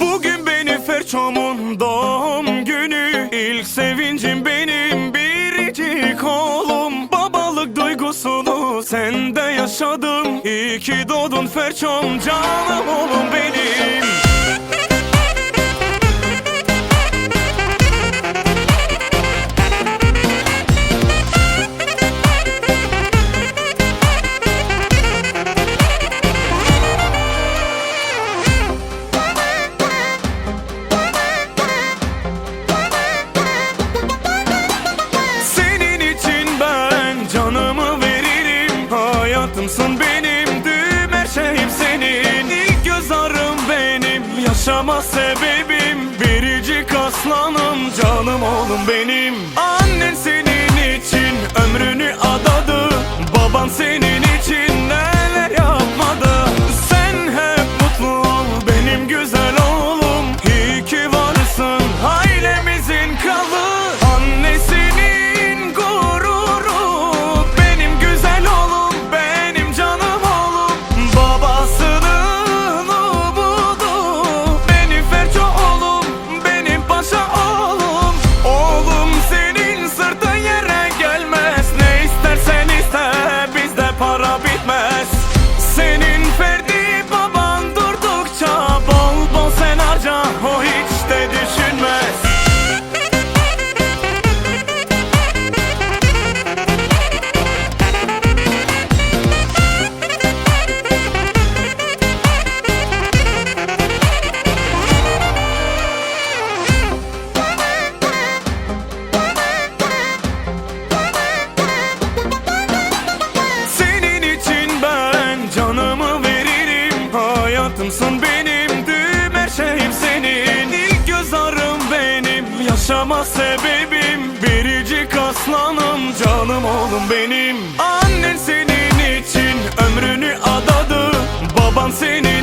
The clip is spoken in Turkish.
Bugün benim Ferçom'un doğum günü. İlk sevincim benim biricik oğlum. Babalık duygusunu sende yaşadım. İyi ki doğdun Ferçom canım oğlum benim şeyim senin. İlk göz ağrım benim. Yaşama sebebim. Biricik aslanım canım oğlum benim. Annen senin yaşama sebebim Biricik aslanım canım oğlum benim. Annen senin için ömrünü adadı Baban senin